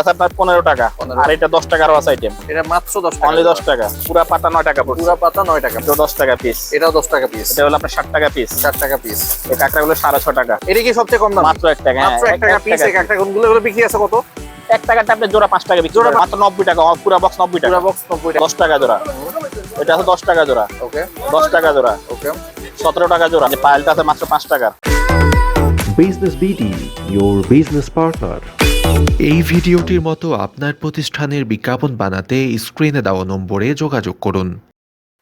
আচ্ছা আপনার পনেরো টাকা। আর এটা দশ আইটেম এটা মাত্র দশ টাকা। অনলি দশ টাকা। পুরা পাতা নয় টাকা পুরা পাতা নয় টাকা। এটা দশ টাকা পিস এটাও দশ টাকা পিস এটা হলো আপনার ষাট টাকা পিস টাকা পিস এই কাঁকড়াগুলো সাড়ে ছ টাকা। এটা কি সবচেয়ে কম দাম? মাত্র এক টাকা। হ্যাঁ, মাত্র এক টাকা পিস এক টাকা বিক্রি আছে কত? এক টাকাটা আপনি জোড়া পাঁচ টাকা বিক্রি জোড়া মাত্র নব্বই টাকা। পুরা বক্স নব্বই টাকা। বক্স নব্বই টাকা। দশ টাকা জোড়া। এটা আছে দশ টাকা জোড়া। ওকে দশ টাকা জোড়া। ওকে সতেরো টাকা জোড়া। পায়েলটা আছে মাত্র পাঁচ টাকা। Business BD, your business partner. এই ভিডিওটির মতো আপনার প্রতিষ্ঠানের বিজ্ঞাপন বানাতে স্ক্রিনে দেওয়া নম্বরে যোগাযোগ করুন।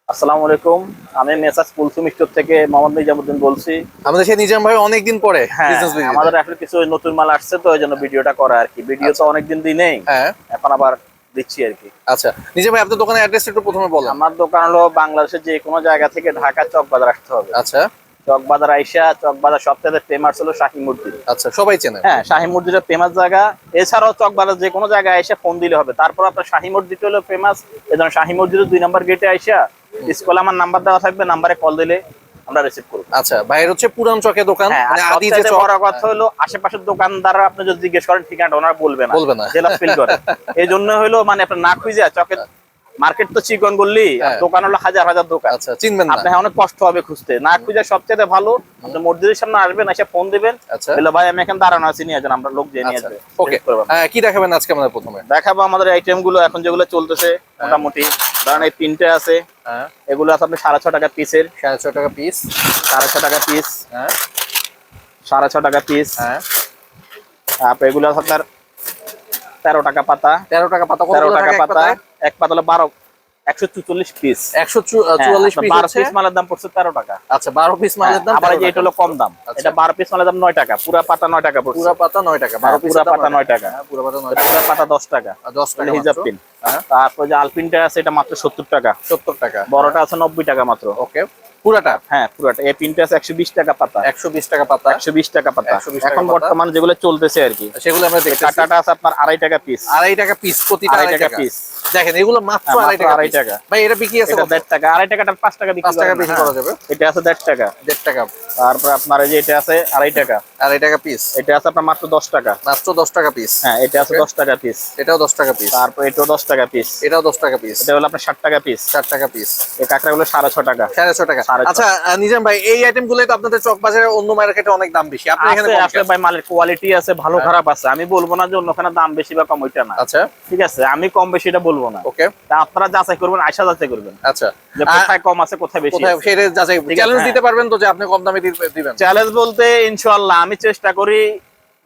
আসসালামু আলাইকুম। আমি মেসাজ কুলসুম স্টোর থেকে মোহাম্মদ নিজামুদ্দিন বলছি। আমাদের সেই নিজাম ভাই অনেকদিন পরে হ্যাঁ আমাদের আসলে কিছু নতুন মাল আসছে তো ওই জন্য ভিডিওটা করা আর কি। ভিডিও তো অনেকদিন দিই নেই হ্যাঁ। এখন আবার দিচ্ছি আর কি। আচ্ছা। নিজাম ভাই আপনার দোকানের অ্যাড্রেস একটু প্রথমে বলেন। আমার দোকান হলো বাংলাদেশের যে কোনো জায়গা থেকে ঢাকা চক বাজার আসতে হবে। আচ্ছা। চক বাজার আইসা চক বাজার ফেমাস হলো শাহী মসজিদ। আচ্ছা সবাই চেনে হ্যাঁ শাহী মসজিদের ফেমাস জায়গা। এছাড়াও চক বাজার যে কোনো জায়গায় এসে ফোন দিলে হবে। তারপর আপনার শাহী মসজিদ হলো ফেমাস এজন্য শাহী মসজিদের দুই নম্বর গেটে আইসা স্কুলে আমার নাম্বার দেওয়া থাকবে নাম্বারে কল দিলে আমরা রিসিভ করব। আচ্ছা ভাইয়ের হচ্ছে পুরান চকে দোকান হ্যাঁ, মানে আদি যে চক বড় কথা হলো আশেপাশের দোকানদাররা আপনি যদি জিজ্ঞেস করেন ঠিকানাটা ওনারা বলবে না। বলবে না। জেলা ফিল করে। এই জন্য হলো মানে না খুঁজে চকের মার্কেট তো চিকন বললি হ্যাঁ। দোকান হলো হাজার হাজার দোকান। আচ্ছা চিনবেন না। আপনি অনেক কষ্ট হবে খুঁজতে। না খুঁজে সবচেয়ে ভালো। আপনি মসজিদের সামনে আসবেন এসে ফোন দিবেন। আচ্ছা। বলে ভাই আমি এখানে দাঁড়ানো আছি নিয়ে যান আমরা লোক দিয়ে নিয়ে আচ্ছা। যাবে ওকে। Visit করবেন। হ্যাঁ কি দেখাবেন আজকে আমাদের প্রথমে? দেখাবো আমাদের আইটেমগুলো এখন যেগুলো চলতেছে মোটামুটি। ধরেন এই তিনটে আছে। হ্যাঁ। এগুলো আছে আপনি সাড়ে ছ টাকা পিসের সাড়ে ছ টাকা পিস সাড়ে ছ টাকা পিস হ্যাঁ। সাড়ে ছ টাকা পিস হ্যাঁ। এগুলো আপনার তেরো টাকা পাতা। তেরো টাকা পাতা তেরো টাকা পাতা এক পাতা হলো বারো একশো চুচল্লিশ পিস একশো চুয়াল্লিশ বারো পিস মালের দাম পড়ছে তেরো টাকা। আচ্ছা বারো পিস মালের দাম হ্যাঁ, আবার এই যে 13 এটা হলো কম দাম। আচ্ছা। এটা বারো পিস মালের দাম নয় টাকা পুরা পাতা নয় টাকা পড়ছে। পুরা পাতা নয় টাকা বারো হ্যাঁ, পুরা পাতা নয় টাকা। পুরা পাতা নয় পুরা পাতা দশ টাকা। দশ টাকা এটা হিজাব পিন হ্যাঁ। তারপর যে আলপিনটা আছে এটা মাত্র সত্তর টাকা। সত্তর টাকা। বড়টা আছে নব্বই টাকা মাত্র। ওকে। পুরাটা? হ্যাঁ পুরাটা। এই পিনটা আছে একশো বিশ টাকা পাতা। একশো বিশ টাকা পাতা? একশো বিশ টাকা পাতা। এখন। বর্তমান যেগুলো চলতেছে আর কি। সেগুলো আমরা কাটাটা আছে আপনার আড়াই টাকা পিস আড়াই টাকা পিস প্রতিটা আড়াই টাকা পিস দেখেন এগুলো মাত্র হ্যাঁ, আড়াই টাকা আড়াই টাকা। ভাই এটা বিক্রি আছে দেড় টাকা। আড়াই টাকাটা পাঁচ টাকা বিক্রি টাকা বেশি হ্যাঁ। করা যাবে। এটা আছে দেড় টাকা। দেড় টাকা। তারপর আপনার এই যে এটা আছে আড়াই টাকা। আড়াই টাকা পিস এটা আছে আপনার মাত্র দশ টাকা। মাত্র দশ টাকা পিস হ্যাঁ এটা আছে দশ টাকা পিস এটাও দশ টাকা পিস তারপর এটাও দশ টাকা পিস এটাও দশ টাকা পিস এটা হলো আপনার ষাট টাকা পিস চার টাকা পিস এই কাঁকড়াগুলো সাড়ে ছ টাকা। সাড়ে ছ টাকা। আচ্ছা নিজাম ভাই এই আইটেমগুলো তো আপনাদের চক বাজারে অন্য মার্কেটে অনেক দাম বেশি। আপনি এখানে আসলে ভাই মালের কোয়ালিটি আছে ভালো খারাপ আছে। আমি বলব না যে অন্যখানে দাম বেশি বা কম ওইটা না। আচ্ছা। ঠিক আছে আমি কম বেশি এটা বলব না। ওকে। তা আপনারা যাচাই করবেন আয়সা যাচাই করবেন। আচ্ছা। যে কোথায় কম আছে কোথায় বেশি কোথায় সেটা যাচাই চ্যালেঞ্জ হ্যাঁ। দিতে পারবেন তো যে আপনি কম দামে দিবেন। চ্যালেঞ্জ বলতে ইনশাআল্লাহ আমি চেষ্টা করি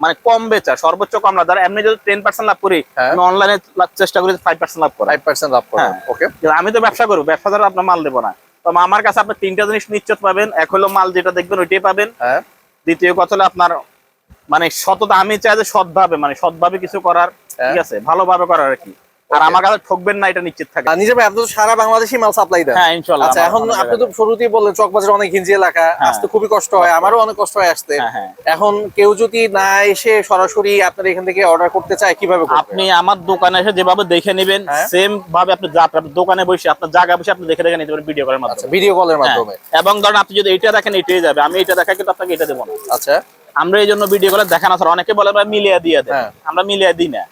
মানে কম বেচা সর্বোচ্চ কম লাভ ধর এমনি যদি টেন পার্সেন্ট লাভ করি হ্যাঁ। আমি অনলাইনে চেষ্টা করি ফাইভ পার্সেন্ট লাভ করা ফাইভ পার্সেন্ট লাভ করেন হ্যাঁ। ওকে আমি তো ব্যবসা করব ব্যবসা দ্বারা আপনার মাল দেবো না। তো আমার কাছে আপনি তিনটা জিনিস নিশ্চিত পাবেন। এক হলো মাল যেটা দেখবেন ওইটাই পাবেন। হ্যাঁ। দ্বিতীয় কথা হলো আপনার মানে সততা আমি চাই যে সৎভাবে মানে সৎভাবে কিছু করার হ্যাঁ। ঠিক আছে? ভালোভাবে করার আর কি। আর. আমার কাছে ঠকবেন না এটা নিশ্চিত থাকে নিজে ভাই আপনি তো সারা বাংলাদেশি মাল সাপ্লাই দেন হ্যাঁ ইনশাল্লাহ আচ্ছা এখন আপনি তো। শুরুতেই বললেন চকবাজার অনেক ঘিঞ্জি এলাকা হ্যাঁ। আসতে খুবই কষ্ট হয় আমারও অনেক কষ্ট হয় আসতে হ্যাঁ, হ্যাঁ। এখন কেউ যদি না এসে সরাসরি আপনার এখান থেকে অর্ডার করতে চায় কীভাবে আপনি আমার দোকানে এসে যেভাবে দেখে নেবেন। সেম ভাবে আপনি আপনার দোকানে বসে আপনার জায়গা বসে আপনি দেখে দেখে নিতে পারেন ভিডিও আচ্ছা মাধ্যমে ভিডিও কলের হ্যাঁ। মাধ্যমে এবং ধরেন আপনি যদি এটা দেখেন এটাই যাবে আমি এটা দেখা কিন্তু আপনাকে এটা দেবো না আচ্ছা আমরা এই জন্য ভিডিও করে দেখানো স্যার অনেকে বলে ভাই মিলিয়ে দিয়ে দেন হ্যাঁ। আমরা মিলিয়ে দিই না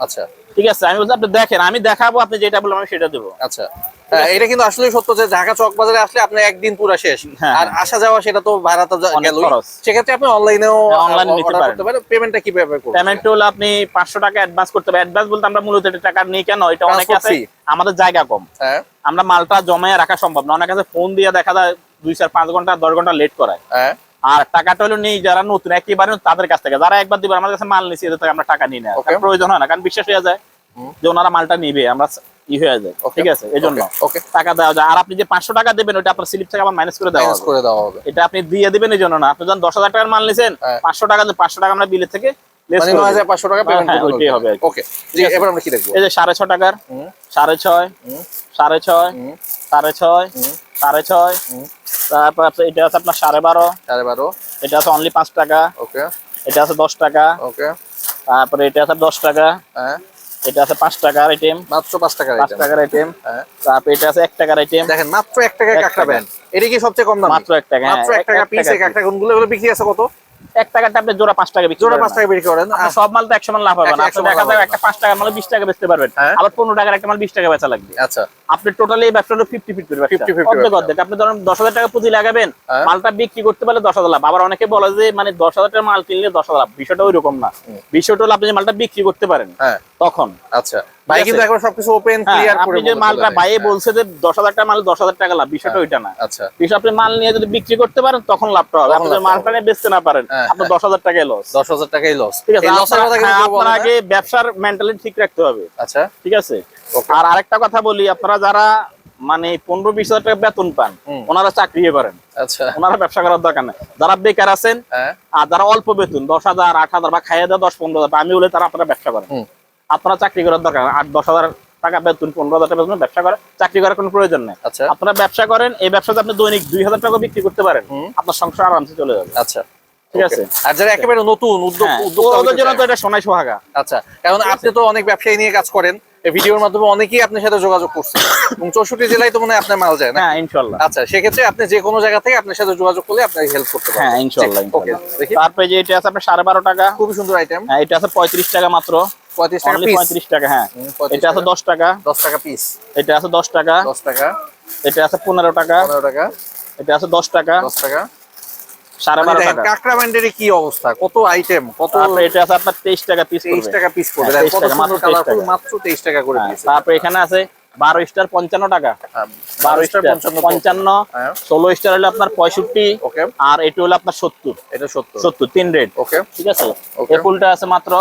আচ্ছা। ঠিক আছে আমি বলছি আপনি দেখেন আমি দেখাবো আপনি যেটা বলবেন আমি সেটা দেবো। আচ্ছা। হ্যাঁ, এটা কিন্তু আসলে সত্য যে ঢাকা চক বাজারে আসলে আপনি একদিন পুরো শেষ। হ্যাঁ, আর হ্যাঁ। আসা যাওয়া সেটা তো ভাড়া তো গেলই। সেক্ষেত্রে আপনি অনলাইনেও হ্যাঁ, online নিতে পারেন। পেমেন্টটা কীভাবে করবেন? পেমেন্ট হলো আপনি পাঁচশো টাকা অ্যাডভান্স করতে হবে অ্যাডভান্স বলতে আমরা মূলত এটা টাকা নিই কেন? এটা অনেক আছে আমাদের জায়গা কম। হ্যাঁ। আমরা মালটা জমায়ে রাখা সম্ভব না। অনেক আছে ফোন দিয়ে দেখা যায় দুই চার পাঁচ ঘণ্টা দশ ঘণ্টা লেট করায়। হ্যাঁ। আর টাকাটা হলো নেই যারা নতুন একেবারে তাদের কাছ থেকে। যারা একবার দিবে আমাদের কাছে মাল নিচ্ছে এদের থেকে আমরা টাকা নিই না। প্রয়োজন হয় না কারণ বিশ্বাস হয়ে যায় যে ওনারা মালটা নিবে আমরা ই হয়ে যায়। ঠিক আছে? এই জন্য। টাকা দেওয়া যায়। আর আপনি যে পাঁচশো টাকা দেবেন ওটা আপনার স্লিপ থেকে আবার মাইনাস করে দেওয়া করে দেওয়া হবে। এটা আপনি দিয়ে দিবেন এই জন্য না। আপনি যখন দশ হাজার টাকার মাল নিছেন হ্যাঁ। পাঁচশো টাকা পাঁচশো টাকা আমরা বিলের থেকে মানে হ্যাঁ, ওইটাই হবে আর কি। ওকে জি ঠিক আছে। এবার আমরা কি দেখব? এই যে সাড়ে ছ টাকার সাড়ে ছয় সাড়ে ছয় সাড়ে ছয় সাড়ে ছয়। তারপর আছে এটা আছে আপনার সাড়ে বারো। সাড়ে বারো। এটা আছে অনলি পাঁচ টাকা। ওকে। এটা আছে দশ টাকা। ওকে। তারপরে এটা আছে দশ টাকা। হ্যাঁ। এটা আছে পাঁচ টাকার আইটেম মাত্র পাঁচ টাকার পাঁচ টাকার আইটেম হ্যাঁ। তারপর এটা আছে এক টাকার আইটেম দেখেন মাত্র এক টাকায় কাঁকড়া ব্যান্ড এটা কি সবচেয়ে কম দাম? মাত্র এক টাকা হ্যাঁ, মাত্র এক টাকা পিস এই কাঁকড়া কোনগুলো বিক্রি আছে কত? এক টাকাটা আপনি জোড়া পাঁচ টাকা বিক্রি জোড়া পাঁচ টাকা বিক্রি করেন। সব মাল তো একশো মাল লাভ হবে না। আপনি দেখা মাল একটা পাঁচ টাকা মাল বিশ টাকা বেচতে পারবেন। হ্যাঁ। আবার পনেরো টাকার একটা মাল বিশ টাকা বেচা লাগবে। আচ্ছা। আপনি টোটালি এই ব্যবসাটা ফিফটি ফিফটি 50-50 অর্ধেক ব্যবসা। অর্ধেক। আপনি ধরেন দশ হাজার টাকা পুঁজি লাগাবেন হ্যাঁ। মালটা বিক্রি করতে পারলে দশ হাজার লাভ। আবার অনেকে বলে যে মানে দশ হাজার টাকা মাল কিনলে দশ হাজার লাভ। বিষয়টা ওই রকম না বিষয়টা হলো আপনি যে মালটা বিক্রি করতে পারেন হ্যাঁ। তখন। আচ্ছা। ভাই কিন্তু একবার সবকিছু ওপেন হ্যাঁ, ক্লিয়ার করে আপনি যে মালটা দেয়। হ্যাঁ, বলছে যে দশ হাজার টাকা মাল দশ হাজার টাকা লাভ বিষয়টা ওইটা না। আচ্ছা। বিষয় আপনি মাল নিয়ে যদি বিক্রি করতে পারেন তখন লাভটা হবে। আপনি মালটা নিয়ে বেচতে না পারেন হ্যাঁ, আপনার দশ হাজার টাকায় লস দশ হাজার টাকাই লস ঠিক আছে লসের কথা কিন্তু হ্যাঁ, আপনার আগে ব্যবসার মেন্টালিটি ঠিক রাখতে হবে। আচ্ছা। ঠিক আছে? আর আরেকটা কথা বলি আপনারা যারা মানে পনেরো বিশ হাজার টাকা বেতন পান ওনারা চাকরি করেন আচ্ছা। ওনারা ব্যবসা করার দরকার নেই। যারা বেকার আছেন হ্যাঁ। আর যারা অল্প বেতন দশ হাজার আট হাজার বা খাইয়ে দেয় দশ পনেরো হাজার আমি বলে তারা আপনারা ব্যবসা করেন। আপনারা চাকরি করার দরকার আট দশ হাজার টাকা বেতন পনেরো হাজার টাকা বেতন ব্যবসা করে চাকরি করার কোনো প্রয়োজন নেই। আচ্ছা। আপনারা ব্যবসা করেন এই ব্যবসাতে আপনি দৈনিক দুই হাজার টাকা বিক্রি করতে পারেন। আপনার সংসার আরামসে চলে যাবে। আচ্ছা। ঠিক আছে? আর যারা একেবারে নতুন উদ্যোগ হ্যাঁ, ওদের জন্য তো এটা সোনাই সোহাগা। আচ্ছা। কারণ আপনি তো অনেক ব্যবসায়ী নিয়ে কাজ করেন। ভিডিওর মাধ্যমে অনেকেই আপনার সাথে যোগাযোগ করছে। এবং চৌষট্টি জেলায় তো মনে হয় আপনার মাল যায় না? হ্যাঁ ইনশাল্লাহ আচ্ছা সেক্ষেত্রে আপনি যে কোনো জায়গা থেকে আপনার সাথে যোগাযোগ করলে আপনাকে হেল্প করতে হ্যাঁ ইনশাল্লাহ ওকে তারপরে যে এটা আছে আপনার সাড়ে বারো টাকা। খুবই সুন্দর আইটেম হ্যাঁ এটা আছে পঁয়ত্রিশ টাকা মাত্র। পঁয়ত্রিশ টাকা পিস পঁয়ত্রিশ টাকা হ্যাঁ। এটা আছে টাকা। দশ টাকা। দশ টাকা পিস এটা আছে দশ টাকা। দশ টাকা। এটা আছে পনেরো টাকা। পনেরো টাকা। এটা আছে দশ টাকা। দশ টাকা। সাড়ে বারো টাকা। কাঁকড়া ব্যান্ডের কি অবস্থা? কত আইটেম কত তারপরে এটা আছে আপনার তেইশ টাকা পিস তেইশ টাকা পিস করে হ্যাঁ, দেখেন 23 কত টাকা, মাত্র সুন্দর 23 কালারফুল টাকা। মাত্র তেইশ টাকা করে দিয়েছে এখানে আছে বারো স্টার পঞ্চান্ন টাকা। হ্যাঁ, বারো স্টার পঞ্চান্ন হ্যাঁ। ষোলো স্টার হলো আপনার পঁয়ষট্টি। আর এটা হলো আপনার সত্তর। এটা সত্তর। সত্তর তিন রেট ওকে ঠিক আছে. ফুলটা আছে মাত্র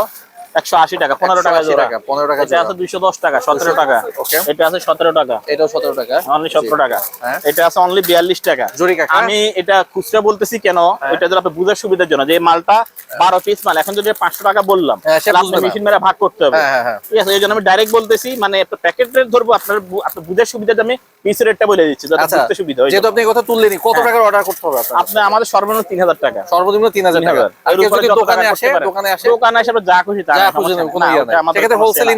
একশো আশি টাকা পনেরো টাকা জোড়া। 15 টাকা এটা। আছে দুইশো দশ টাকা সতেরো টাকা। Okay. এটা আছে সতেরো টাকা। এটাও সতেরো টাকা। অনলি সতেরো টাকা। হ্যাঁ। এটা আছে অনলি বিয়াল্লিশ টাকা। জরি কাকা? আমি এটা খুচরা বলতেছি কেন? হ্যাঁ। এটা যদি আপনি বুঝার সুবিধার জন্য যে মালটা বারো পিস মাল এখন যদি পাঁচশো টাকা বললাম হ্যাঁ, আপনি মেশিন মেরে ভাগ করতে হবে। হ্যাঁ হ্যাঁ হ্যাঁ। ঠিক আছে এই জন্য আমি ডাইরেক্ট বলতেছি মানে প্যাকেট রেট ধরবো আপনার বুঝার সুবিধাতে আমি পিস রেটটা বলে দিচ্ছি যাতে আচ্ছা বুঝতে সুবিধা হয়। যেহেতু আপনি এই কথা তুললেনি কত হ্যাঁ। টাকার অর্ডার করতে হবে আপনার? আপনি আমাদের সর্বনিম্ন তিন হাজার টাকা। সর্বনিম্ন তিন হাজার টাকা। আর কেউ যদি দোকানে আসে দোকানে আসে। দোকানে আসে যা খুশি তা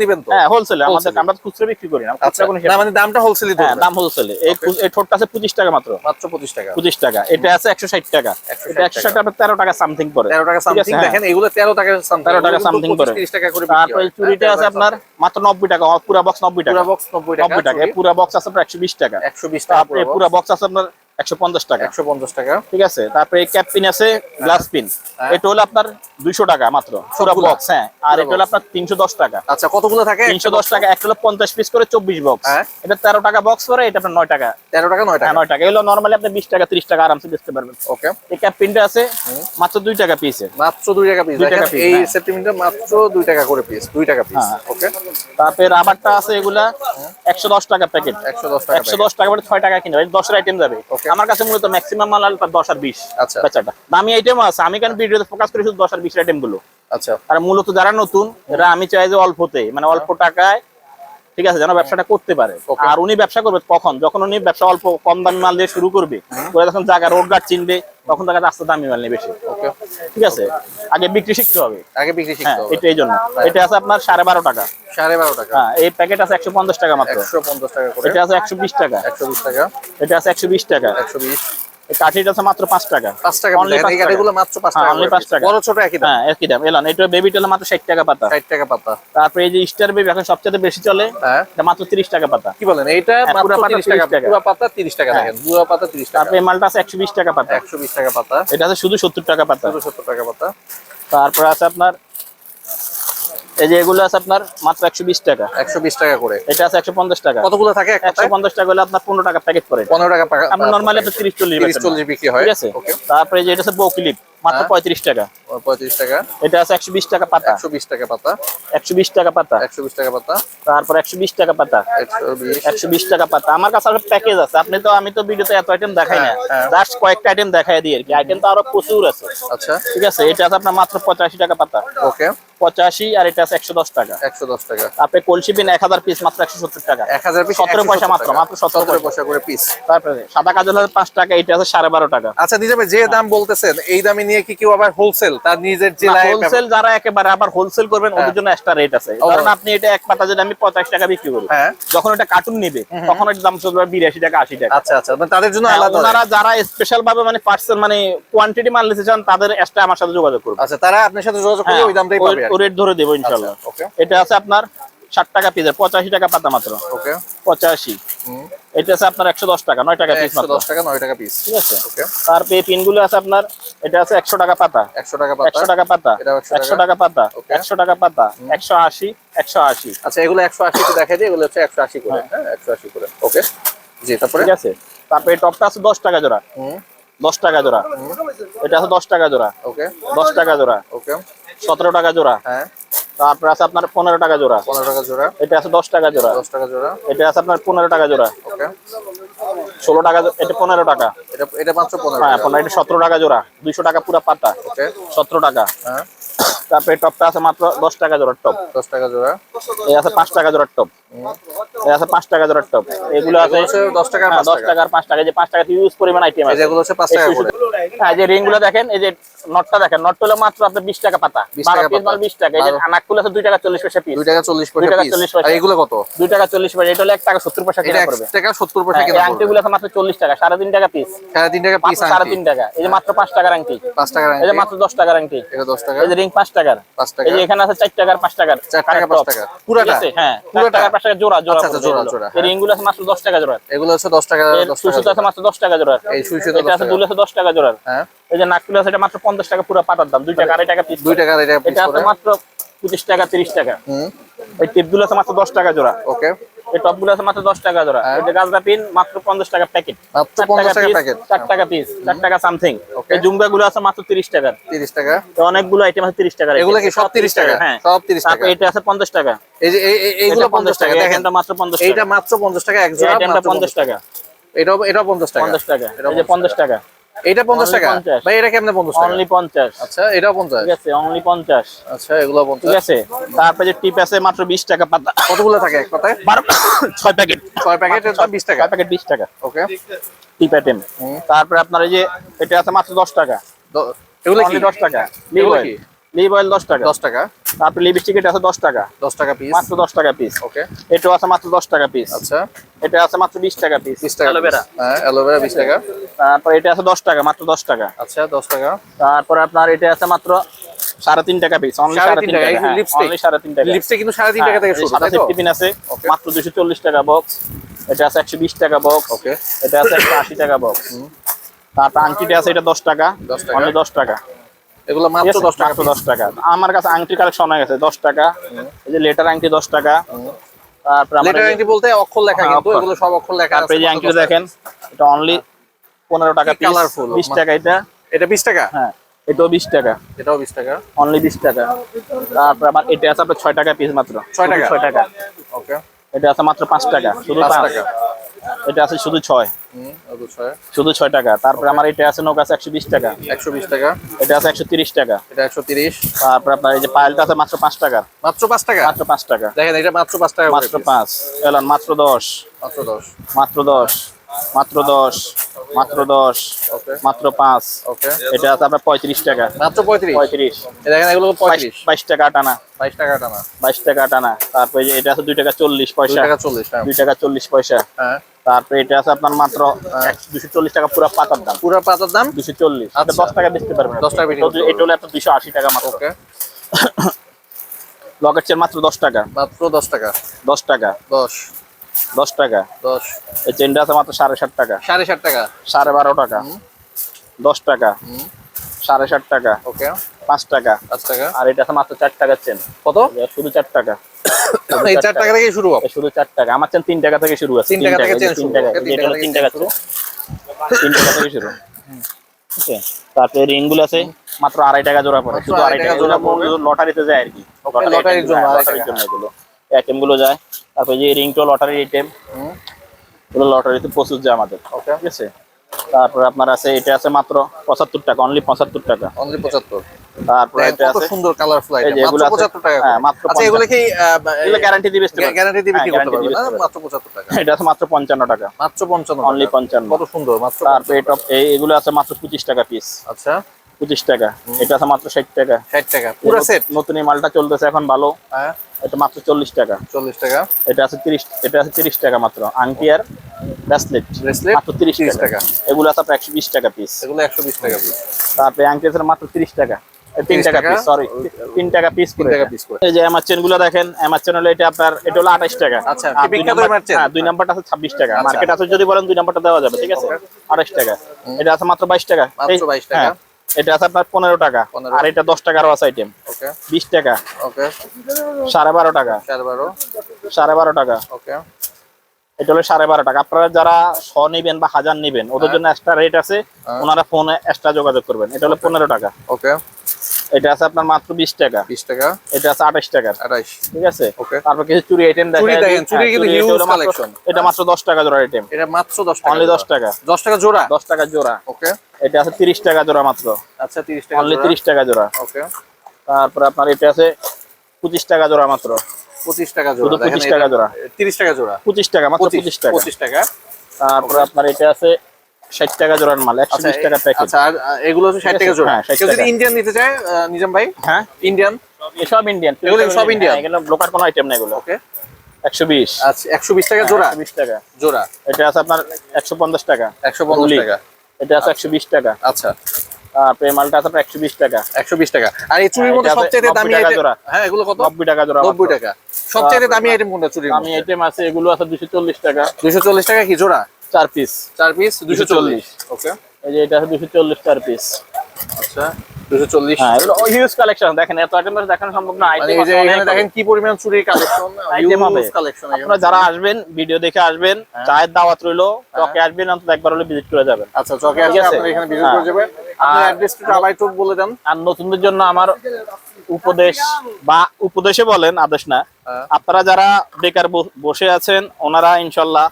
নেবেন, তো? হ্যাঁ হোলসেল আমাদের আমরা খুচরা বিক্রি করি না আচ্ছা। না মানে দামটা হ্যাঁ দাম হোলসেলে এই এই ঠোঁটটা আছে পঁচিশ টাকা মাত্র। টাকা। এটা আছে একশো ষাট টাকা। এটা টাকা। তেরো টাকা সামথিং টাকা সামথিং। দেখেন এগুলো তেরো টাকা সামথিং 13 টাকা করে। চুরিটা আছে আপনার মাত্র নব্বই টাকা পুরা বক্স নব্বই টাকা। পুরা বক্স নব্বই টাকা নব্বই টাকা। এই পুরা বক্স আছে আপনার একশো বিশ টাকা। একশো বিশ টাকা পুরা বক্স আছে আপনার একশো পঞ্চাশ টাকা। একশো পঞ্চাশ টাকা। ঠিক আছে? তারপরে ক্যাপ পিন আছে গ্লাস পিন। হ্যাঁ। এটা হলো আপনার দুইশো টাকা মাত্র। পুরা বক্স হ্যাঁ। আর এটা হলো আপনার তিনশো দশ টাকা। আচ্ছা কতগুলো থাকে? তিনশো দশ টাকা একটা হলো পঞ্চাশ পিস করে চব্বিশ বক্স হ্যাঁ। এটা তেরো টাকা বক্স করে এটা আপনার নয় টাকা। তেরো টাকা নয় টাকা। নয় টাকা। এগুলো নর্মালি আপনি বিশ টাকা ত্রিশ টাকা আরামসে বেচতে পারবেন। ওকে এই ক্যাপ পিনটা আছে মাত্র দুই টাকা পিসে মাত্র দুই টাকা পিস এই। মাত্র দুই টাকা করে পিস দুই টাকা পিস। ওকে তারপরে রাবারটা আছে এগুলা একশো দশ টাকা প্যাকেট। একশো দশ টাকা একশো দশ টাকা ছয় টাকা কিনবে দশের আইটেম যাবে। Okay. আমার কাছে মূলত ম্যাক্সিমাম মাল দশ আর বিশ আচ্ছা। বেচাটা। দামি আইটেমও আছে। আমি কেন ভিডিওতে ফোকাস করি শুধু দশ আর বিশ আইটেমগুলো? আচ্ছা। আর মূলত যারা নতুন এরা আমি চাই যে অল্পতে মানে অল্প টাকায় ঠিক আছে যেন ব্যবসাটা করতে পারে. আর উনি ব্যবসা করবে কখন? যখন উনি ব্যবসা অল্প কম দামি মাল দিয়ে শুরু করবে ওরা যখন জায়গা রোড গার্ড চিনবে তখন তাকে রাস্তা দামি মাল নেবে বেশি ঠিক আছে? আগে বিক্রি শিখতে হবে। আগে বিক্রি হ্যাঁ শিখতে হবে। এটা এই জন্য। এটা আছে আপনার সাড়ে বারো টাকা। সাড়ে বারো টাকা। হ্যাঁ এই প্যাকেট আছে একশো পঞ্চাশ টাকা মাত্র। একশো পঞ্চাশ টাকা করে। এটা আছে একশো বিশ টাকা। একশো বিশ টাকা। এটা আছে একশো বিশ টাকা। একশো বিশ। কাঠিটা আছে মাত্র পাঁচ টাকা। পাঁচ টাকা Only পাঁচ টাকা। গাড়িগুলো মাত্র পাঁচ হ্যাঁ, টাকা only পাঁচ টাকা। বড় ছোট একই দাম। হ্যাঁ একই দাম। এলান এটা বেবি টেলে মাত্র ষাট টাকা পাতা। ষাট টাকা পাতা। তারপরে এই যে স্টার বেবি এখন সবচেয়ে বেশি চলে এটা মাত্র তিরিশ টাকা পাতা। কি বলেন হ্যাঁ, পাতা তিরিশ টাকা 30 পাতা তিরিশ টাকা। দেখেন পুরা পাতা তিরিশ টাকা। তারপরে মালটা আছে একশো বিশ টাকা পাতা। একশো বিশ টাকা পাতা। এটা আছে শুধু সত্তর টাকা পাতা। দুশো সত্তর টাকা পাতা। তারপরে আছে আপনার এই যে এগুলো আছে আপনার মাত্র একশো বিশ টাকা। একশো বিশ টাকা করে। এটা আছে একশো পঞ্চাশ টাকা। কতগুলো থাকে একশো পঞ্চাশ টাকা হলে আপনার পনেরো টাকা প্যাকেট করে পনেরো টাকা আপনার নর্মালি আপনার তিরিশ চল্লিশ চল্লিশ বিক্রি হয়। ঠিক আছে? তারপরে যে এটা আছে বো ক্লিপ মাত্র হ্যাঁ। পঁয়ত্রিশ টাকা। পঁয়ত্রিশ টাকা। এটা আছে একশো বিশ টাকা পাতা। একশো বিশ টাকা পাতা। একশো বিশ টাকা পাতা। একশো বিশ টাকা পাতা। তারপর একশো বিশ টাকা পাতা। একশো বিশ। টাকা পাতা। আমার কাছে আরও প্যাকেজ আছে। আপনি তো আমি তো ভিডিওতে এত আইটেম দেখাই না। হ্যাঁ, হ্যাঁ। জাস্ট কয়েকটা আইটেম দেখাই দিই আর কি। আইটেম তো আরও প্রচুর আছে। আচ্ছা। ঠিক আছে? এটা আছে আপনার মাত্র পঁচাশি টাকা পাতা। ওকে পঁচাশি আর এটা আছে একশো দশ টাকা। একশো দশ টাকা। তারপরে কলসি বিন এক হাজার পিস মাত্র একশো সত্তর টাকা। এক হাজার পিস সতেরো পয়সা মাত্র মাত্র সতেরো পয়সা। করে পিস তারপরে সাদা কাজল হলে পাঁচ টাকা এটা আছে সাড়ে বারো টাকা। আচ্ছা যে দাম বলতেছেন এই দামে নিয়ে কি কেউ আবার হোলসেল তার নিজের জেলায় হোলসেল যারা একেবারে আবার হোলসেল করবেন ওদের হ্যাঁ। জন্য এক্সট্রা রেট আছে। কারণ আপনি এটা এক পাতা যদি আমি পঁচাশ টাকা বিক্রি করি হ্যাঁ। যখন এটা কার্টুন নেবে তখন এর দাম চলবে বিরাশি টাকা আশি টাকা। আচ্ছা আচ্ছা মানে তাদের জন্য হ্যাঁ, আলাদা। ওনারা যারা স্পেশাল ভাবে মানে পার্সেল মানে কোয়ান্টিটি মাল নিতে চান তাদের এক্সট্রা আমার সাথে যোগাযোগ করবে আচ্ছা তারা আপনার সাথে যোগাযোগ করে হ্যাঁ, ওই দামটাই পাবে রেট ধরে দেবো ইনশাল্লাহ এটা আছে আপনার ষাট টাকা পিসের পঁচাশি টাকা পাতা মাত্র। পঁচাশি। এটা আছে আপনার একশো দশ টাকা নয় টাকা পিস দশ টাকা নয় টাকা পিস ঠিক আছে? ওকে তারপরে এই পিনগুলো আছে আপনার এটা আছে একশো টাকা পাতা। একশো টাকা পাতা। একশো টাকা পাতা। একশো টাকা। পাতা। একশো টাকা পাতা। একশো আশি একশো আশি। আচ্ছা এগুলো একশো আশি দেখাই দিই এগুলো হচ্ছে একশো আশি করে। হ্যাঁ। একশো আশি করে। ওকে জি তারপরে? ঠিক আছে? তারপরে টপটা আছে দশ টাকা জোড়া। হুম। দশ টাকা জোড়া। এটা আছে দশ টাকা জোড়া। ওকে দশ টাকা জোড়া। ওকে সতেরো টাকা জোড়া। হ্যাঁ। তারপর আছে আপনার পনেরো টাকা জোড়া। পনেরো টাকা জোড়া। এটা আছে দশ টাকা জোড়া। দশ টাকা জোড়া। এটা আছে আপনার পনেরো টাকা জোড়া। ওকে। ষোলো টাকা এটা পনেরো টাকা। এটা এটা মাত্র পনেরো হ্যাঁ পনেরো এটা সতেরো টাকা জোড়া। দুইশো টাকা পুরো পাতা। ওকে। সতেরো টাকা। হ্যাঁ। তারপরে টপটা আছে মাত্র দশ টাকা জোড়ার টপ। দশ টাকা জোড়া। এই আছে পাঁচ টাকা জোড়ার টপ। এই আছে পাঁচ টাকা জোড়ার টপ। এগুলো আছে দশ টাকা দশ টাকা। আর পাঁচ টাকা। যে পাঁচ টাকা ইউজ পরিমাণ আইটেম আছে। যেগুলো হচ্ছে পাঁচ টাকা করে। হ্যাঁ যে রিংগুলো দেখেন এই যে নটটা দেখেন। নট হলো মাত্র আপনার বিশ টাকা পাতা। 20 বারো টাকা পিস মাল। বিশ টাকা। এই যে বারো। আছে দুই টাকা চল্লিশ পয়সা পিস দুই টাকা চল্লিশ দুই পয়সা টাকা 40 পয়সা। আর এগুলো কত? দুই টাকা চল্লিশ পয়সা। এটা হলো এক টাকা সত্তর পয়সা কিনা পড়বে। টাকা সত্তর পয়সা হ্যাঁ, কিনা পড়বে। আংটিগুলো আছে মাত্র চল্লিশ টাকা। সাড়ে তিন টাকা পিস সাড়ে তিন টাকা পিস সাড়ে তিন টাকা। এই যে মাত্র পাঁচ টাকার আংটি। পাঁচ টাকার এই যে মাত্র দশ টাকার আংটি। এটা দশ টাকা। এই যে রিং পাঁচ টাকার। টাকা এই যে এখানে আছে চার টাকার পাঁচ টাকার। চার টাকা, কানের পাঁচ টাকা। পুরাটা? আছে? হ্যাঁ চার টাকা পাঁচ টাকা জোড়া জোড়া আচ্ছা, আচ্ছা, জোড়া, জোড়া, এই রিংগুলো আছে মাত্র দশ টাকা জোড়া এগুলো হচ্ছে দশ টাকা এর দশ টাকা সুসুতো আছে মাত্র দশ টাকা জোড়া এই সুই সুতো আছে টাকা। আছে দশ টাকা জোড়া হ্যাঁ। এই যে নাকগুলো আছে এটা মাত্র পঞ্চাশ টাকা পুরো পাতার দাম। দুই টাকা আড়াই টাকা পিস দুই টাকা এটা আছে মাত্র পঁচিশ টাকা তিরিশ টাকা। এই টিপগুলো আছে মাত্র দশ টাকা জোড়া। ওকে। এই টপগুলো আছে মাত্র দশ টাকা জোড়া। হ্যাঁ। এই যে গাজরা পিন মাত্র পঞ্চাশ টাকা প্যাকেট। টাকা চার টাকা পিস চার টাকা সামথিং. এই জুমকা গুলো আছে মাত্র তিরিশ টাকা। তিরিশ টাকা। তো অনেকগুলো আইটেম আছে তিরিশ টাকা এগুলো কি সব 30 টাকা? হ্যাঁ। সব 30 টাকা। এটা আছে পঞ্চাশ টাকা। এই যে এই- এই- এইগুলো পঞ্চাশ টাকা। দেখেন মাত্র পঞ্চাশ এইটা টাকা মাত্র পঞ্চাশ টাকা এক জোড়া পঞ্চাশ টাকা। এটাও এটাও পঞ্চাশ টাকা। পঞ্চাশ টাকা। যে পঞ্চাশ টাকা। এটা পঞ্চাশ Only টাকা? 50 ভাই এটা কেমনে পঞ্চাশ টাকা? অনলি পঞ্চাশ। আচ্ছা এটাও পঞ্চাশ? ঠিক আছে অনলি পঞ্চাশ। আচ্ছা এগুলো ঠিক আছে তারপরে যে টিপ আছে মাত্র বিশ টাকা পাতা। কতগুলো থাকে এক পাতায়? বারো ছয় প্যাকেট। ছয় প্যাকেট দাম বিশ টাকা। 6 প্যাকেট বিশ টাকা। ওকে। Tip item. তারপরে আপনার এই যে এটা আছে মাত্র দশ টাকা। এগুলো কি? Only দশ টাকা। লিভ এগুলো কি? লিভ অয়েল দশ টাকা। দশ টাকা। তারপরে লিপস্টিক এটা আছে দশ টাকা। দশ টাকা পিস মাত্র দশ টাকা পিস ওকে এটাও আছে মাত্র দশ টাকা পিস আচ্ছা। এটা আছে মাত্র বিশ টাকা পিস বিশ টাকা। অ্যালোভেরা হ্যাঁ অ্যালোভেরা বিশ টাকা। তারপর এটা আছে দশ টাকা মাত্র দশ টাকা। আচ্ছা দশ টাকা। তারপরে আপনার এটা আছে মাত্র সাড়ে তিন টাকা পিস অনলি সাড়ে তিন টাকা, হ্যাঁ, সাড়ে তিন টাকা। লিপস্টিক কিন্তু সাড়ে তিন টাকা থেকে শুরু সাদা সেফটি পিন আছে। মাত্র দুশো চল্লিশ টাকা বক্স এটা আছে একশো বিশ টাকা বক্স Okay. এটা আছে একশো আশি টাকা বক্স তারপর আংটিটা আছে এটা দশ টাকা। 10 টাকা। অনলি দশ টাকা। এগুলো মাত্র আছে? দশ টাকা মাত্র দশ টাকা। আমার কাছে আংটি কালেকশন হয়ে গেছে দশ টাকা। এই যে লেটার আংটি দশ টাকা। তারপর আমার লেটার আংটি বলতে অক্ষর লেখা হ্যাঁ, কিন্তু এগুলো সব অক্ষর লেখা তারপরে এই যে আছে, মাত্র দেখেন এটা অনলি পনেরো টাকা কি পিস colourful, বিশ মা- টাকা এটা। এটা বিশ টাকা? হ্যাঁ এটাও বিশ টাকা। এটাও বিশ টাকা। অনলি বিশ টাকা। তারপর আবার এটা আছে আপনার ছয় টাকা পিস মাত্র। ছয় টাকা? শুধু ছয় টাকা। ওকে এটা আছে মাত্র পাঁচ টাকা শুধু পাঁচ পাঁচ। টাকা। এটা আছে শুধু ছয়। শুধু ছয় টাকা। তারপরে আমার এটা আছে নৌকা আছে একশো বিশ টাকা। একশো বিশ টাকা। এটা আছে একশো তিরিশ টাকা। এটা একশো তিরিশ। তারপরে আপনার এই যে পায়েলটা আছে মাত্র পাঁচ টাকা। মাত্র পাঁচ টাকা? মাত্র পাঁচ টাকা। দেখেন এটা মাত্র পাঁচ টাকা মাত্র। পাঁচ। এলান মাত্র দশ। মাত্র দশ। মাত্র দশ। মাত্র দশ। মাত্র দশ মাত্র পাঁচ। ওকে এটা আছে আপনার পঁয়ত্রিশ টাকা। মাত্র পঁয়ত্রিশ? পঁয়ত্রিশ। দেখেন এগুলো বাইশ পঁয়ত্রিশ। বাইশ টাকা টানা বাইশ টাকা টানা বাইশ টাকা টানা তারপরে যে এটা আছে দুই টাকা চল্লিশ পয়সা। টাকা চল্লিশ হ্যাঁ। দুই টাকা চল্লিশ পয়সা। হ্যাঁ। তারপরে এটা আছে আপনার মাত্র দুশো চল্লিশ টাকা পুরো পাতার দাম। পুরো পাতার দাম? দুশো চল্লিশ। আচ্ছা। দশ টাকা বেচতে পারবেন 10 টাকা এটা- হলো আপনার দুশো আশি টাকা মাত্র। ওকে লকেট চেন মাত্র দশ টাকা। মাত্র দশ টাকা। দশ টাকা। দশ। দশ টাকা। দশ। এই চেনটা আছে মাত্র সাড়ে ষাট টাকা। সাড়ে ষাট টাকা। সাড়ে বারো টাকা। দশ টাকা। সাড়ে ষাট টাকা। ওকে। পাঁচ টাকা। পাঁচ টাকা। আর এটা আছে মাত্র চার টাকার চেন কত? শুধু চার টাকা। এই চার টাকা থেকে শুরু হবে। শুধু চার টাকা। আমার চেন তিন টাকা থেকে শুরু আছে। তিন টাকা থেকে চেন তিন টাকা। এটা তিন টাকা শুরু। তিন টাকা থেকে শুরু। তারপরে রিংগুলো আছে মাত্র আড়াই টাকা জোড়া পড়ে। শুধু আড়াই টাকা জোড়া পড়ে লটারিতে যায় আর কি। লটারি লটারির জন্য লটারির জন্য এগুলো। আইটেমগুলো যায়। তারপরে যে রিংটো লটারি আইটেম। এগুলো লটারিতে প্রচুর যায় আমাদের। ওকে ঠিক আছে? তারপরে আপনার আছে এটা আছে মাত্র পঁচাত্তর টাকা অনলি পঁচাত্তর টাকা। অনলি পঁচাত্তর। তারপরে এটা আছে সুন্দর কালারফুল আইটেম এগুলো মাত্র আছে- পঁচাত্তর টাকা হ্যাঁ, মাত্র আচ্ছা এগুলো কি এগুলো গ্যারান্টি দিয়ে গ্যারান্টি দিয়ে বিক্রি হ্যাঁ, করতে মাত্র টাকা। এটা আছে মাত্র পঞ্চান্ন টাকা। মাত্র পঞ্চান্ন অনলি টাকা। পঞ্চান্ন। কত সুন্দর মাত্র তারপরে এটা এই- এগুলো আছে মাত্র পঁচিশ টাকা পিস আচ্ছা। পঁচিশ টাকা। এটা আছে মাত্র ষাট টাকা। ষাট টাকা। পুরো সেট নতুন এই মালটা চলতেছে এখন ভালো। হ্যাঁ। এটা মাত্র চল্লিশ টাকা চল্লিশ টাকা এটা আছে তিরিশ এটা আছে তিরিশ টাকা মাত্র আংটি আর ব্রেসলেট ব্রেসলেট মাত্র তিরিশ 30 টাকা। এগুলো আছে আপনার একশো বিশ টাকা পিস এগুলো একশো বিশ টাকা piece। তারপরে আংটি আছে মাত্র তিরিশ টাকা তিন টাকা? পিস সরি তিন টাকা পিস তিন টাকা করে। এই যে আমার চেনগুলো দেখেন আমার চেন হলো এটা আপনার এটা হলো আঠাশ টাকা আচ্ছা, দুই বিখ্যাত নাম্বার- চেন? হ্যাঁ দুই নাম্বারটা আছে ছাব্বিশ টাকা আচ্ছা। মার্কেট আছে যদি বলেন দুই নাম্বারটা দেওয়া যাবে ঠিক আছে আঠাশ টাকা এটা আছে মাত্র বাইশ টাকা মাত্র 22 টাকা। এটা আছে আপনার পনেরো টাকা। 15 আর এটা দশ টাকারও আছে আইটেম বিশ টাকা। সাড়ে বারো টাকা। সাড়ে বারো। টাকা। এটা হলো সাড়ে বারো টাকা। আপনারা যারা শ নিবেন বা হাজার নিবেন ওদের হ্যাঁ। জন্য এক্সট্রা রেট আছে হ্যাঁ। ওনারা ফোনে এক্সট্রা যোগাযোগ করবেন। এটা হলো পনেরো টাকা। ওকে। এটা আছে আপনার মাত্র বিশ টাকা। বিশ টাকা। এটা আছে আঠাশ টাকা আঠাইশ ঠিক আছে? ওকে। তারপর কিছু চুরি আইটেম দেখেন, চুড়ি কিন্তু huge মাত্র collection। এটা মাত্র দশ টাকা জোড়া আইটেম এটা মাত্র দশ টাকা অনলি দশ জোড়া। টাকা। দশ টাকা জোড়া? দশ টাকা জোড়া। ওকে। এটা আছে তিরিশ টাকা জোড়া মাত্র। আচ্ছা তিরিশ টাকা অনলি জোড়া। তিরিশ টাকা জোড়া। ওকে। তারপর আপনার এটা আছে পঁচিশ টাকা জোড়া মাত্র। পঁচিশ টাকা জোড়া। শুধু 25 টাকা জোড়া। তিরিশ টাকা জোড়া। পঁচিশ টাকা মাত্র পঁচিশ টাকা। পঁচিশ টাকা। তারপর আপনার এটা আছে ষাট টাকা জোড়ার মাল একশো আচ্ছা বিশ টাকা প্যাকেট আচ্ছা আর এগুলো হচ্ছে ষাট ঠিক টাকা জোড়া। হ্যাঁ, কেউ যদি ইন্ডিয়ান নিতে চায় নিজাম ভাই? হ্যাঁ। ইন্ডিয়ান সব ইন্ডিয়ান এগুলো সব Indian? এগুলো লোকাল কোনো আইটেম না এগুলো। ওকে একশো বিশ। আচ্ছা একশো বিশ টাকা জোড়া? বিশ টাকা। জোড়া। এটা আছে আপনার একশো পঞ্চাশ টাকা। একশো পঞ্চাশ রুলি। টাকা। এটা আছে একশো বিশ টাকা। আচ্ছা। তারপরে মালটা আছে টাকা। একশো বিশ টাকা। আর এই চুরির হ্যাঁ, মধ্যে এটা আছে সবচেয়ে দামি টাকা জোড়া। হ্যাঁ এগুলো কত? নব্বই টাকা জোড়া নব্বই মাত্র। টাকা। সবচেয়ে দামি আইটেম কোনটা চুরির দামি আইটেম আছে এগুলো আছে দুশো চল্লিশ টাকা। দুইশো চল্লিশ টাকা কি জোড়া? চার পিস চার পিস দুশো চল্লিশ। 240 ওকে এই যে এটা দুশো চল্লিশ চার পিস আচ্ছা দুশো চল্লিশ। হ্যাঁ হিউজ কালেকশন দেখেন এত আইটেম দেখানো সম্ভব না। মানে আইটেম এই যে এখানে দেখেন কি পরিমাণ চুরির কালেকশন Item হবে। আপনারা যারা আসবেন ভিডিও দেখে আসবেন হ্যাঁ। চায়ের দাওয়াত রইল চকে আসবেন অন্তত একবার হলে ভিজিট করে যাবেন। আচ্ছা চকে আপনারা এখানে ভিজিট হ্যাঁ। করে যাবেন। আপনার অ্যাড্রেসটা আবার একটু বলে দেন। আর নতুনদের জন্য আমার উপদেশ বা উপদেশে বলেন আদেশ না। হ্যাঁ। আপনারা যারা বেকার বসে আছেন ওনারা ইনশাল্লাহ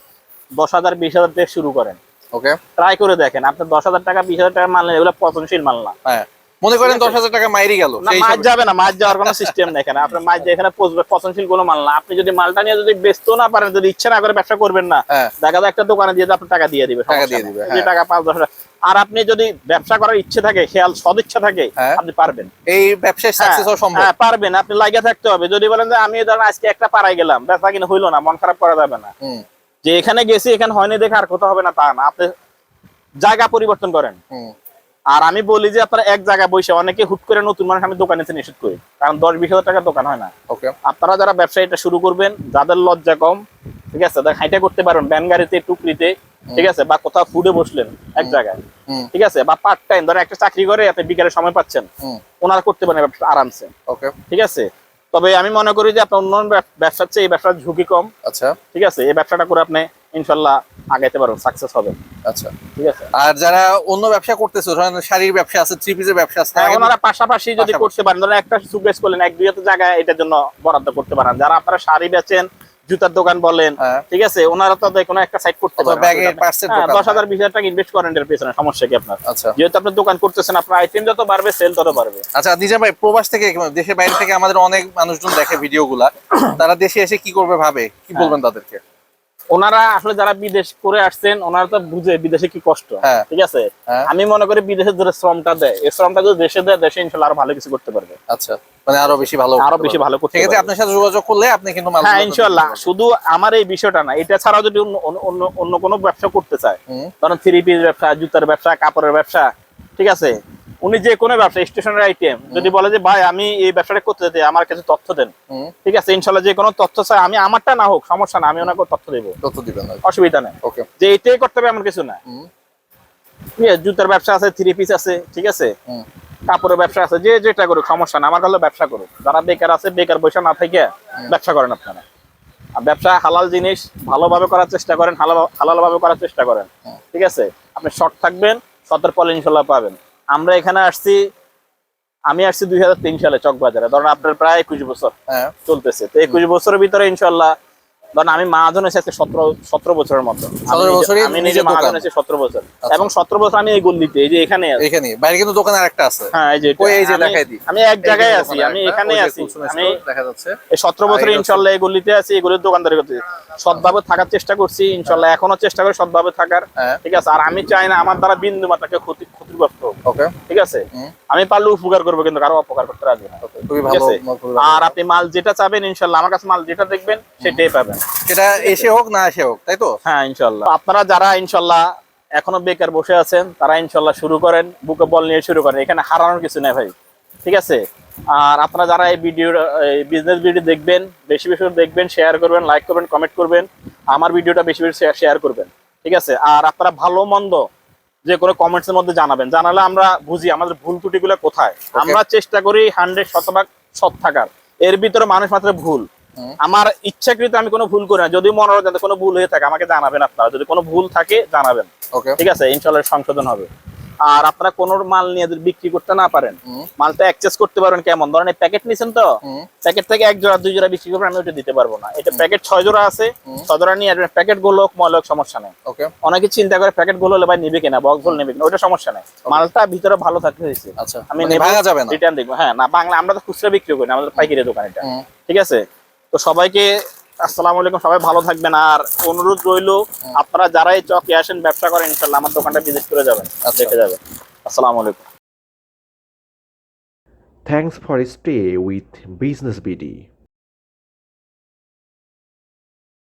দশ হাজার বিশ হাজার থেকে শুরু করেন। ওকে ট্রাই করে দেখেন আপনার দশ হাজার টাকা বিশ হাজার টাকা মাল নেই, এগুলো পচনশীল মাল না। হ্যাঁ। মনে করেন দশ হাজার টাকা মাইরি গেল না মাছ যাবে না মাছ যাওয়ার কোনো সিস্টেম নেই এখানে আপনার মাছ যেখানে পচবে পচনশীল কোনো মাল না। আপনি যদি মালটা নিয়ে যদি বেচতেও না পারেন যদি ইচ্ছা না করে ব্যবসা করবেন না হ্যাঁ। দেখা যায় একটা দোকানে দিয়ে আপনার টাকা দিয়ে দিবে টাকা দিয়ে দিবে, হ্যাঁ। টাকা পাঁচ দশ হাজার আর আপনি যদি ব্যবসা করার ইচ্ছে থাকে খেয়াল সদিচ্ছা থাকে। আপনি পারবেন। এই ব্যবসায় সাকসেস হওয়া সম্ভব। হ্যাঁ পারবেন আপনি লাগিয়ে থাকতে হবে। যদি বলেন যে আমি ধরেন আজকে একটা পাড়ায় গেলাম ব্যবসা কিনা হইল না মন খারাপ করা যাবে না। যে এখানে গেছি এখানে হয়নি দেখে আর কোথাও হবে না তা না। আপনি জায়গা পরিবর্তন করেন। আর আমি বলি যে আপনারা এক জায়গায় বসে অনেকে হুট করে নতুন মানুষ আমি দোকানে এসে নিষেধ করি। কারণ দশ বিশ হাজার টাকা দোকান হয় না। ওকে। আপনারা যারা ব্যবসা এটা শুরু করবেন যাদের লজ্জা কম ঠিক আছে হাইটা করতে পারেন ব্যান গাড়িতে টুকরিতে ঠিক আছে বা কোথাও ফুডে বসলেন এক জায়গায় ঠিক আছে বা পার্ট টাইম ধরেন একটা চাকরি করে আপনি বিকালে সময় পাচ্ছেন ওনারা করতে পারেন ব্যবসা আরামসে। ওকে। ঠিক আছে? তবে আমি মনে করি যে আপনার উন্নয়ন ব্যবসার চেয়ে এই ব্যবসার ঝুঁকি কম। আচ্ছা। ঠিক আছে? এই ব্যবসাটা করে আপনি ইনশাল্লাহ আগাইতে পারবেন সাকসেস হবে। আচ্ছা। ঠিক আছে? আর যারা অন্য ব্যবসা করতেছে ধরেন শাড়ির ব্যবসা আছে থ্রি পিসের ব্যবসা আছে হ্যাঁ, ওনারা পাশাপাশি যদি করতে পারেন ধরেন একটা সুবেশ করলেন এক দুই জায়গায় এটার জন্য বরাদ্দ করতে পারেন। যারা আপনারা শাড়ি বেচেন জুতার দোকান বলেন হ্যাঁ। ঠিক আছে? ওনারা তাদের কোনো একটা সাইড করতে পারেন হ্যাঁ, দশ হাজার বিশ হাজার টাকা ইনভেস্ট করেন এর পেছনে সমস্যা কি আপনার? আচ্ছা। যেহেতু আপনার দোকান করতেছেন আপনার আইটেম যত বাড়বে সেল তত বাড়বে। আচ্ছা নিজা ভাই প্রবাস থেকে দেশের বাইরে থেকে আমাদের অনেক মানুষজন দেখে ভিডিওগুলা। তারা দেশে এসে কি করবে ভাবে? কি বলবেন তাদেরকে? ওনারা আসলে যারা বিদেশ করে আসছেন ওনারা তো বুঝে বিদেশে কি কষ্ট। হ্যাঁ। ঠিক আছে? হ্যাঁ। আমি মনে করি বিদেশে যে শ্রমটা দেয় এই শ্রমটা যদি দেশে দেয় দেশে ইনশাল্লাহ আরও ভালো কিছু করতে পারবে। আচ্ছা মানে আরও বেশি ভালো আরও বেশি ভালো করতে ঠিক আছে আপনার সাথে যোগাযোগ করলে আপনি কিন্তু হ্যাঁ শুধু আমার এই বিষয়টা না এটা ছাড়াও যদি অন্য অন্য- কোনো ব্যবসা করতে চায় ধরেন থ্রি পিস ব্যবসা জুতার ব্যবসা কাপড়ের ব্যবসা ঠিক আছে? উনি যে কোনো ব্যবসা স্টেশনারি আইটেম যদি বলে যে ভাই আমি এই ব্যবসাটা করতে চাই আমার কাছে তথ্য দেন। ঠিক আছে ইনশাল্লাহ যে কোনো তথ্য চাই আমি আমারটা না হোক সমস্যা না আমি ওনাকে তথ্য দেবো। তথ্য দিবেন অসুবিধা নেই। ওকে যে এইটাই করতে হবে এমন কিছু না জুতার ব্যবসা আছে থ্রি পিস আছে ঠিক আছে? কাপড়ের ব্যবসা আছে যে যেটা করুক সমস্যা না আমার হলো ব্যবসা করুক। যারা বেকার আছে বেকার বসে না থেকে ব্যবসা করেন আপনারা। আর ব্যবসা হালাল জিনিস ভালোভাবে করার চেষ্টা করেন হালাল ভাবে করার চেষ্টা করেন। ঠিক আছে? আপনি শর্ট থাকবেন শতের ফলে ইনশাল্লাহ পাবেন। আমরা এখানে আসছি আমি আসছি দুই হাজার তিন সালে চকবাজারে। ধরেন আপনার প্রায় একুশ বছর হ্যাঁ। চলতেছে। তো একুশ বছরের ভিতরে ইনশাল্লাহ ধরেন আমি মহাজন এসে আজকে সতেরো সতেরো বছরের মতো। আমি 17 নিজে- এসে সতেরো বছর। আচ্ছা। এবং সতেরো বছর আমি এই গল্লিতে এই যে এখানে এখানে বাইরে কিন্তু দোকান আছে। হ্যাঁ এই যে এই যে দেখাই দিই। আমি এক জায়গায় আছি আমি এখানে আছি। আমি দেখা যাচ্ছে। এই সতেরো বছর ইনশাল্লাহ এই গলিতে আছি এই গলির দোকানদারি করতে সৎভাবে থাকার চেষ্টা করছি ইনশাল্লাহ এখনও চেষ্টা করি সৎভাবে থাকার। হ্যাঁ। ঠিক আছে? আর আমি চাই না আমার দ্বারা বিন্দু মাত্রাকে ক্ষতি ক্ষতিগ্রস্ত ওকে। ঠিক আছে? আমি পারলে উপকার করব কিন্তু কারও অপকার করতে রাজি না। আর আপনি মাল যেটা চাবেন ইনশাল্লাহ আমার কাছে মাল যেটা দেখবেন সেটাই পাবেন। সেটা এসে হোক না এসে হোক তাই তো? হ্যাঁ ইনশাল্লাহ। আপনারা যারা ইনশাল্লাহ এখনও বেকার বসে আছেন তারা ইনশাল্লাহ শুরু করেন বুকে বল নিয়ে শুরু করেন। এখানে হারানোর কিছু নেই ভাই ঠিক আছে? আর আপনারা যারা এই ভিডিও বিজনেস ভিডিও দেখবেন বেশি বেশি দেখবেন শেয়ার করবেন লাইক করবেন কমেন্ট করবেন আমার ভিডিওটা বেশি বেশি শেয়ার করবেন ঠিক আছে? আর আপনারা ভালো মন্দ যে কোনো কমেন্টস এর মধ্যে জানাবেন। জানালে আমরা বুঝি আমাদের ভুল ত্রুটিগুলো কোথায়। আমরা চেষ্টা করি হান্ড্রেড শতভাগ সৎ থাকার। এর ভিতরে মানুষ মাত্র ভুল। আমার ইচ্ছাকৃত আমি কোনো ভুল করি না। যদি মনে হয় কোনো ভুল হয়ে থাকে আমাকে জানাবেন আপনারা। যদি কোনো ভুল থাকে জানাবেন। ঠিক আছে? ইনশাল্লাহ সংশোধন হবে। আর আপনারা কোন মাল নিয়ে যদি বিক্রি করতে না পারেন মালটা এক্সচেঞ্জ করতে পারবেন কেমন? ধরেন প্যাকেট নিছেন তো? প্যাকেট থেকে এক জোড়া দুই জোড়া বিক্রি করবেন আমি ওটা দিতে পারব না। এটা প্যাকেট ছয় জোড়া আছে ছয় জোড়া নিয়ে আসবেন। প্যাকেটগুলো হোক হোক সমস্যা নেই। অনেকে চিন্তা করে প্যাকেটগুলো হলে ভাই নিবে কিনা বক্সগুলো নেবে কিনা ওটা সমস্যা নেই। মালটা ভিতরে ভালো থাকতে হয়েছে। আচ্ছা। আমি মানে ভাঙা যাবে না। রিটার্ন দেখব। হ্যাঁ না বাংলা আমরা তো খুচরা বিক্রি করি না আমাদের পাইকারি দোকান এটা। ঠিক আছে? তো সবাইকে আসসালামু আলাইকুম সবাই ভালো থাকবেন আর অনুরোধ রইল আপনারা যারাই এই চকে আসেন ব্যবসা করেন ইনশাল্লাহ আমার দোকানটা ভিজিট করে যাবেন আচ্ছা। দেখে যাবেন আসসালামু আলাইকুম Thanks for stay with Business BD.